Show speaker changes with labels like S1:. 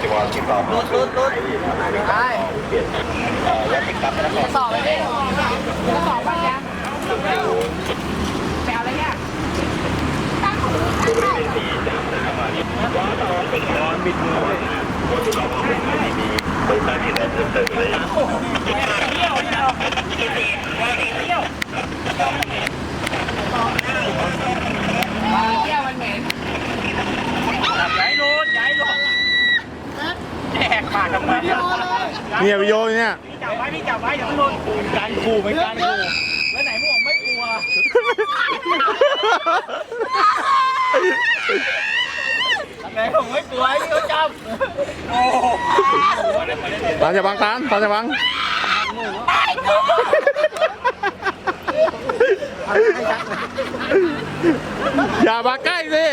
S1: เฉพาะที่ต่อ
S2: รุดรุดรุดไป
S1: เปลี่ยนเอ่อและติดกับนคร
S2: สอบไปดิสอบไปยังไปเอาอะไรเนี่ย
S1: บิดมือเลยคนที่เรามีบริการที่ได้เพิ่มเติมเลย
S2: เที่ยวเที่ยวเที่ยวเที่ยวมันเหม็นย้ายรูดย้ายรูดแจกปากกันไป
S3: เนี่ยวิโยเนี่ย
S2: พี่จับไว้พี่จับไว้อย่าเพิ่งหลุดการขู่ไม่การขู่แล้วไหนพวกผมไม่กลัวไหนผมไม่กลัวไอ้ที่เขาจับโอ้
S3: ตามจะบังตามตามจะบังอย่ามาใกล้สิ